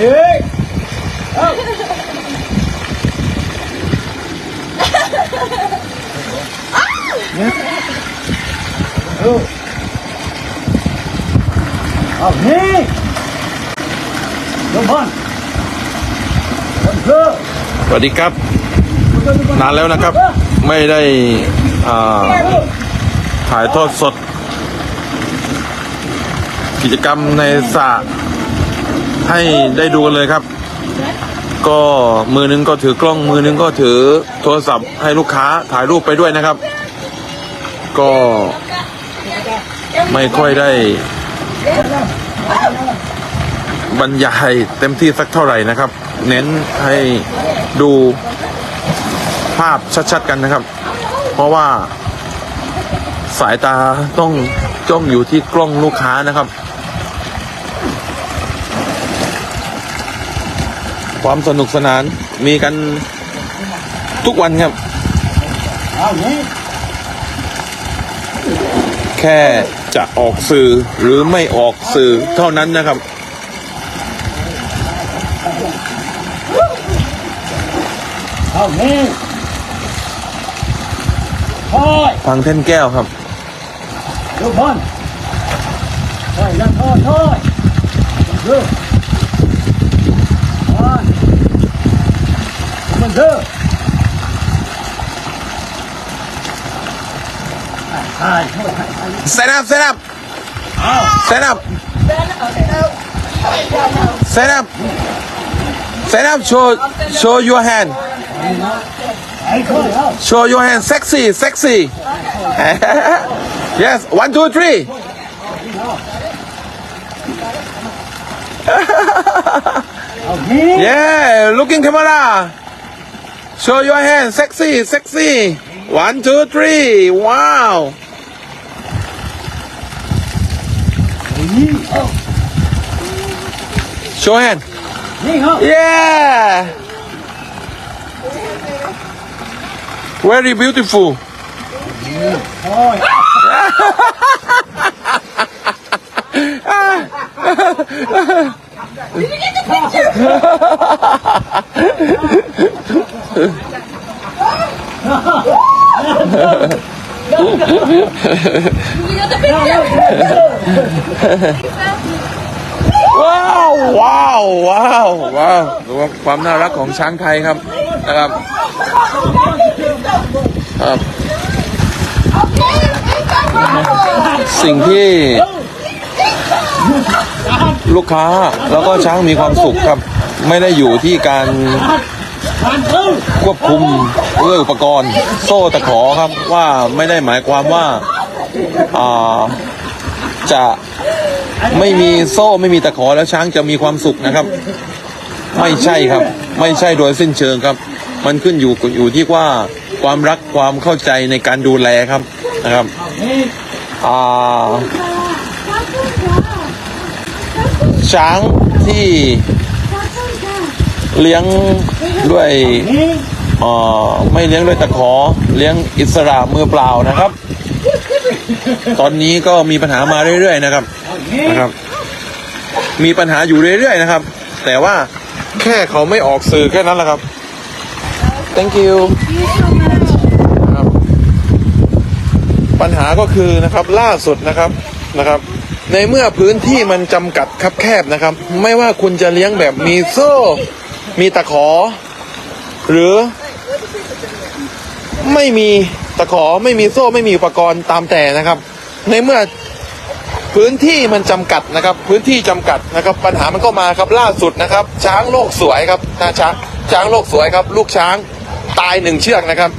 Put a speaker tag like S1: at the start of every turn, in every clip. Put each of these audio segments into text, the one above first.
S1: เฮ้ยเอ้าเนี่ยเอ้าเอานี่ลงบอลบอลเถอะ
S2: สวัสดีครับ นานแล้วนะครับ ไม่ได้อ่าถ่ายทอดสด กิจกรรมในสระ ให้ได้ดูกันเลยครับ ก็มือนึงก็ถือกล้องมือนึงก็ถือโทรศัพท์ให้ลูกค้าถ่ายรูปไปด้วยนะครับ ก็ไม่ค่อยได้ บรรยายเต็มที่สักเท่าไหร่นะครับ เน้นให้ดูภาพชัดๆกันนะครับ เพราะว่าสายตาต้องจ้องอยู่ที่กล้องลูกค้านะครับ ความสนุกสนานมีกันทุกวันครับ แค่จะออกสื่อหรือไม่ออกสื่อเท่านั้นนะครับ ฟังเท่นแก้วครับ
S1: ลงบอลคอยแล้วคอยคอยเถอะบอลมัน เถอะใช่ใช่ใช่
S2: Stand up, stand up. Stand up. Stand up. Stand up. Show, show your hand.
S1: ไอ้คอยเอา
S2: Show your hand. Sexy, sexy. yes. One, two, three.
S1: เอานี่
S2: Yeah. Looking camera. Show your hand. Sexy, sexy. One, two, three. Wow.
S1: นี่เอา
S2: Show hand.
S1: นี่เอา
S2: Yeah. Very beautiful.
S1: คอย
S2: ว้าวว้าวว้าวว้าวดูว่าความน่ารักของช้างไทยครับนะครับครับ สิ่งที่ ลูกค้าแล้วก็ช้างมีความสุขครับ ไม่ได้อยู่ที่การควบคุมด้วยอุปกรณ์ โซ่ตะขอครับว่าไม่ได้หมายความว่าอาจะไม่มีโซ่ไม่มีตะขอแล้วช้างจะมีความสุขนะครับ ไม่ใช่ครับ ไม่ใช่โดยสิ้นเชิงครับ มันขึ้นอยู่อยู่ที่ว่าความรักความเข้าใจในการดูแลครับนะครับอ่า ช้างที่เลี้ยงด้วยออไม่เลี้ยงด้วยตะขอ เลี้ยงอิสระมือเปล่านะครับ ตอนนี้ก็มีปัญหามาเรื่อยๆนะครับ
S1: นะ
S2: ครับ มีปัญหาอยู่เรื่อยๆนะครับ แต่ว่าแค่เขาไม่ออกสื่อแค่นั้นแหละครับ thank you ปัญหาก็คือนะครับล่าสุดนะครับนะครับ ในเมื่อพื้นที่มันจำกัดคับแคบนะครับ ไม่ว่าคุณจะเลี้ยงแบบมีโซ่ มีตะขอ หรือ ไม่มีตะขอไม่มีโซ่ไม่มีอุปกรณ์ตามแต่นะครับ ในเมื่อพื้นที่มันจำกัดนะครับ พื้นที่จำกัดนะครับ ปัญหามันก็มาครับล่าสุดนะครับ ช้างโลกสวยครับนะช้างช้างโลกสวยครับ ลูกช้างตายหนึ่งเชือกนะครับ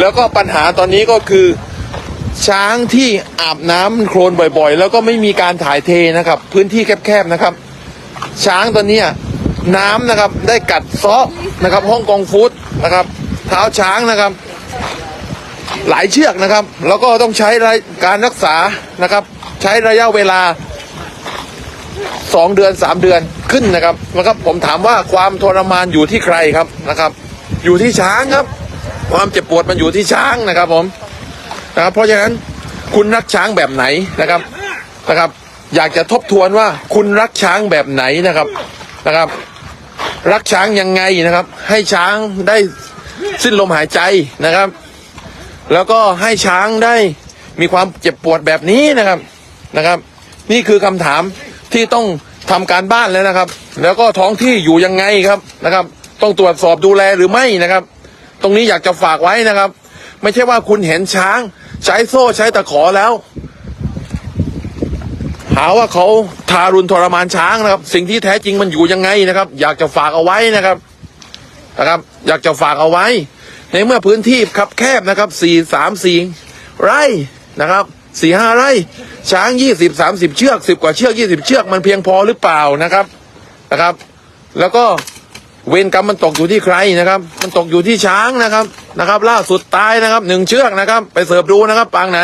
S2: แล้วก็ปัญหาตอนนี้ก็คือ ช้างที่อาบน้ำโคลนบ่อย ๆ แล้วก็ไม่มีการถ่ายเทนะครับ พื้นที่แคบๆนะครับ ช้างตัวเนี้ยน้ำนะครับได้กัดซาะนะครับฮ่องกองฟู้ดนะครับ เท้าช้างนะครับ หลายเชือกนะครับ แล้วก็ต้องใช้การรักษานะครับ ใช้ระยะเวลาสองเดือนสามเดือนขึ้นนะครับนะครับ ผมถามว่าความทรมานอยู่ที่ใครครับนะครับ อยู่ที่ช้างครับ ความเจ็บปวดมันอยู่ที่ช้างนะครับผม นะครับเพราะฉะนั้นคุณรักช้างแบบไหนนะครับนะครับ อยากจะทบทวนว่าคุณรักช้างแบบไหนนะครับนะครับ รักช้างยังไงนะครับ ให้ช้างได้สิ้นลมหายใจนะครับ แล้วก็ให้ช้างได้มีความเจ็บปวดแบบนี้นะครับนะครับ นี่คือคำถามที่ต้องทำการบ้านแล้วนะครับ แล้วก็ท้องที่อยู่ยังไงครับนะครับ ต้องตรวจสอบดูแลหรือไม่นะครับ ตรงนี้อยากจะฝากไว้นะครับ ไม่ใช่ว่าคุณเห็นช้าง ใช้โซ่ใช้ตะขอแล้ว หาว่าเขาทารุณทรมานช้างนะครับ สิ่งที่แท้จริงมันอยู่ยังไงนะครับ อยากจะฝากเอาไว้นะครับนะครับ อยากจะฝากเอาไว้ ในเมื่อพื้นที่ครับแคบนะครับสี่สามสี่ไร่นะครับสี่ห้าไร่ ช้างยี่สิบสามสิบเชือกสิบกว่าเชือกยี่สิบเชือกมันเพียงพอหรือเปล่านะครับนะครับ แล้วก็ เวรกรรมมันตกอยู่ที่ใครนะครับ มันตกอยู่ที่ช้างนะครับนะครับ ล่าสุดตายนะครับหนึ่งเชือกนะครับ ไปเสิร์ฟดูนะครับ ปางไหน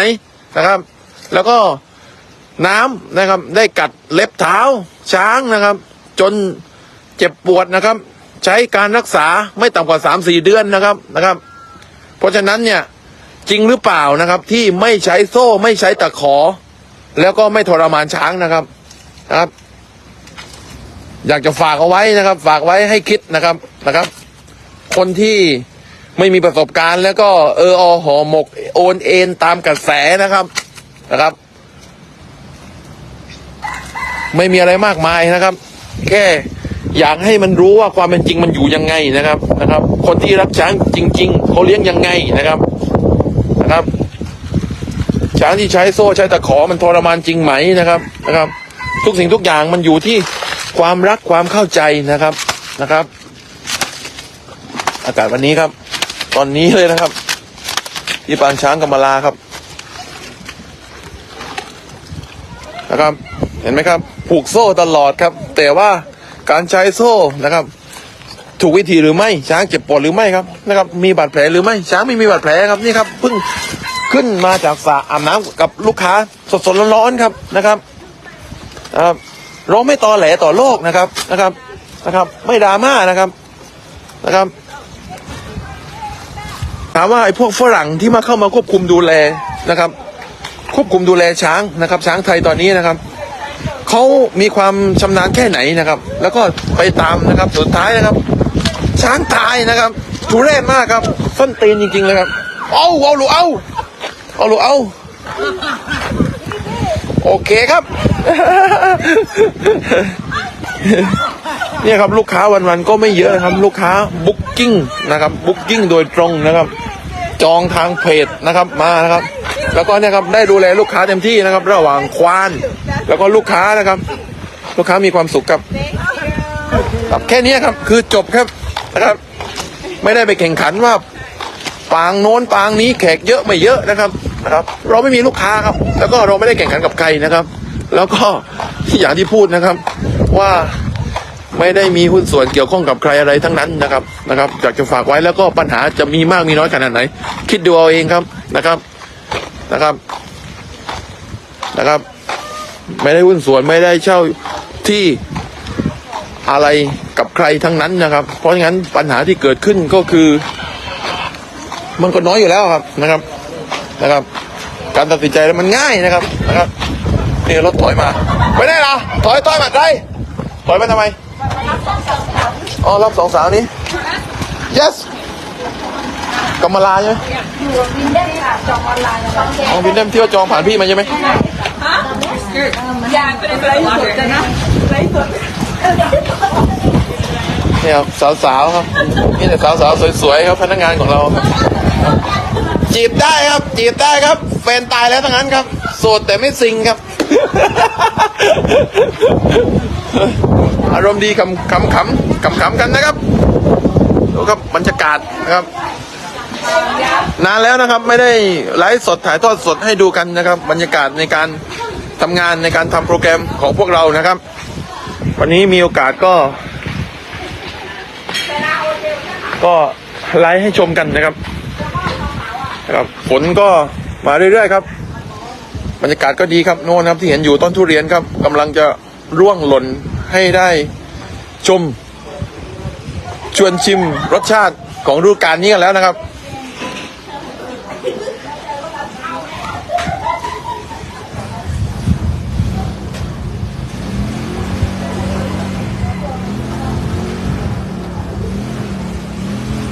S2: นะครับ แล้วก็น้ำนะครับ ได้กัดเล็บเท้าช้างนะครับ จนเจ็บปวดนะครับ ใช้การรักษาไม่ต่ำกว่าสามสี่เดือนนะครับนะครับ เพราะฉะนั้นเนี่ยจริงหรือเปล่านะครับ ที่ไม่ใช้โซ่ไม่ใช้ตะขอ แล้วก็ไม่ทรมานช้างนะครับนะครับ อยากจะฝากเอาไว้นะครับ ฝากไว้ให้คิดนะครับนะครับ คนที่ไม่มีประสบการณ์ แล้วก็เอออห่อหมกโอนเอ็นตามกระแสนะครับนะครับ ไม่มีอะไรมากมายนะครับ แค่อยากให้มันรู้ว่าความเป็นจริงมันอยู่ยังไงนะครับนะครับ คนที่รักช้างจริง ๆเขาเลี้ยงยังไงนะครับนะครับ ช้างที่ใช้โซ่ใช้ตะขอมันทรมานจริงไหมนะครับนะครับ ทุกสิ่งทุกอย่างมันอยู่ที่ ความรักความเข้าใจนะครับนะครับ อากาศวันนี้ครับ ตอนนี้เลยนะครับที่ปางช้างกำมะลาครับนะครับ เห็นไหมครับ ผูกโซ่ตลอดครับ แต่ว่าการใช้โซ่นะครับ ถูกวิธีหรือไม่ช้างเจ็บปวดหรือไม่ครับนะครับ มีบาดแผลหรือไม่ช้างไม่มีบาดแผลครับนี่ครับเพิ่งขึ้นมาจากสระอาบน้ำกับลูกค้าสดๆร้อนๆครับนะครับนะครับ เราไม่ตอแหลต่อโลกนะครับนะครับนะครับ ไม่ดราม่านะครับนะครับ ถามว่าไอ้พวกฝรั่งที่มาเข้ามาควบคุมดูแลนะครับ ควบคุมดูแลช้างนะครับ ช้างไทยตอนนี้นะครับเขามีความชำนาญแค่ไหนนะครับ แล้วก็ไปตามนะครับสุดท้ายนะครับ ช้างตายนะครับทุเรศมากครับส้นตีนจริงๆเลยครับ เอาเอาลูกเอาเอาลูกเอา โอเคครับ เนี่ยครับลูกค้าวันๆก็ไม่เยอะนะครับ ลูกค้าบุ๊กกิ้งนะครับบุ๊กกิ้งโดยตรงนะครับ จองทางเพจนะครับมานะครับ แล้วก็เนี่ยครับได้ดูแลลูกค้าเต็มที่นะครับ ระหว่างควาน แล้วก็ลูกค้านะครับ ลูกค้ามีความสุขครับครับแค่นี้ครับ คือจบครับนะครับ ไม่ได้ไปแข่งขันว่าปางโน้นปางนี้แขกเยอะไม่เยอะนะครับ นะครับ เราไม่มีลูกค้าครับ แล้วก็เราไม่ได้แข่งขันกับใครนะครับ แล้วก็อย่างที่พูดนะครับว่าไม่ได้มีหุ้นส่วนเกี่ยวข้องกับใครอะไรทั้งนั้นนะครับนะครับอยากจะฝากไว้แล้วก็ปัญหาจะมีมากมีน้อยขนาดไหน คิดดูเอาเองครับนะครับนะครับนะครับ ไม่ได้หุ้นส่วนไม่ได้เช่าที่อะไรกับใครทั้งนั้นนะครับ เพราะงั้นปัญหาที่เกิดขึ้นก็คือ มันก็น้อยอยู่แล้วครับนะครับ นะครับ การตัดสินใจแล้วมันง่ายนะครับนะครับนี่รถถอยมาไปได้หรอถอยถอยมาใครถอยมาทำไมอ๋อรับสองสาวนี้ yes กำมะลาใช่ไหมอ๋อวินเดมที่ว่าจองผ่านพี่มาใช่ไหม
S3: อยากเป็นไรสดนะไรสด
S2: เนี่ยสาวๆครับนี่แต่สาวๆสวยๆครับพนักงานของเราครับ จีบได้ครับ จีบได้ครับแฟนตายแล้วทั้งนั้นครับ โสดแต่ไม่ซิงครับ อารมณ์ดีขำขำขำขำขำกันนะครับดูครับบรรยากาศนะครับ นานแล้วนะครับ ไม่ได้ไลฟ์สดถ่ายทอดสดให้ดูกันนะครับ บรรยากาศในการทำงานในการทำโปรแกรมของพวกเรานะครับ วันนี้มีโอกาสก็ ก็ไลฟ์ให้ชมกันนะครับ นะครับฝนก็มาเรื่อยๆครับ บรรยากาศก็ดีครับโน่นครับที่เห็นอยู่ต้นทุเรียนครับกำลังจะร่วงหล่นให้ได้ชม ชวนชิมรสชาติของฤดูกาลนี้กันแล้วนะครับ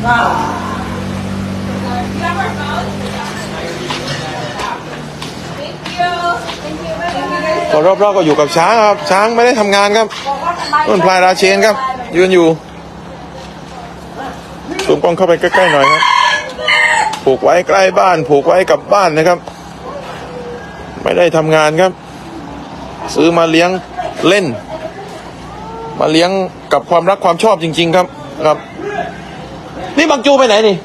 S1: ข้
S2: ก็รอบๆก็อยู่กับช้างครับ ช้างไม่ได้ทำงานครับต้นพลายราเชนครับ ยืนอยู่ซูมกล้องเข้าไปใกล้ๆหน่อยครับ ผูกไว้ใกล้บ้าน ผูกไว้กับบ้านนะครับ ไม่ได้ทำงานครับ ซื้อมาเลี้ยงเล่น มาเลี้ยงกับความรักความชอบจริง ๆ ครับครับ นี่บังจูไปไหนนี่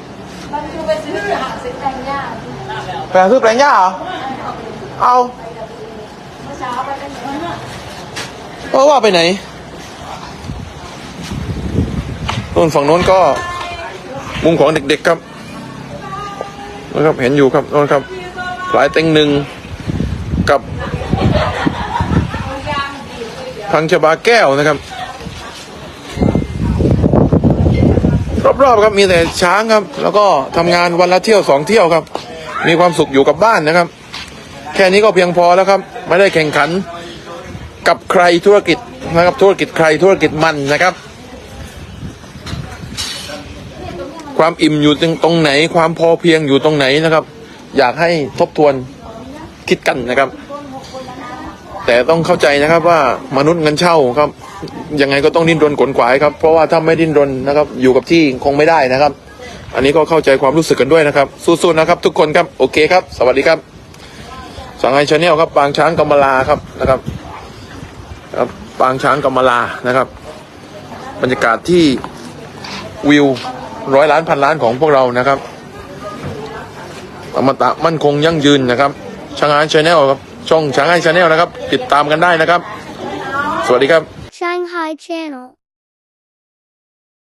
S3: มันคือไปซื้อหาซื้อแปลงหญ้า
S2: แปลงซื้อแปลงหญ้าเหรอเอา
S3: เมื่อเช้าไปเป็นเหมือนว่า
S2: เพราะว่าไปไหนต้นฝั่งโน้นก็ มุมของเด็กๆครับนะครับเห็นอยู่ครับโน้นครับหลายเต็งหนึ่งกับ พังชบาแก้วนะครับ รอบๆครับมีแต่ช้างครับ แล้วก็ทำงานวันละเที่ยวสองเที่ยวครับ มีความสุขอยู่กับบ้านนะครับ แค่นี้ก็เพียงพอแล้วครับ ไม่ได้แข่งขัน กับใครธุรกิจนะครับธุรกิจใครธุรกิจมันนะครับ ความอิ่มอยู่ตรงไหน ความพอเพียงอยู่ตรงไหนนะครับ อยากให้ทบทวนคิดกันนะครับ แต่ต้องเข้าใจนะครับว่ามนุษย์เงินเช่าครับยังไงก็ต้องดิ้นรนขนขวายครับเพราะว่าถ้าไม่ดิ้นรนนะครับ อยู่กับที่คงไม่ได้นะครับ อันนี้ก็เข้าใจความรู้สึกกันด้วยนะครับ สู้ๆนะครับ ทุกคนครับโอเคครับ สวัสดีครับสังไฮชาแนลครับปางช้างกำมะลาครับนะครับ ครับปางช้างกำมลานะครับ บรรยากาศที่วิวร้อยล้านพันล้านของพวกเรานะครับอมตะมั่นคงยั่งยืนนะครับช้างไฮชาแนลครับช่องช้างไฮชาแนลนะครับ ติดตามกันได้นะครับ สวัสดีครับ
S4: Shanghai Channel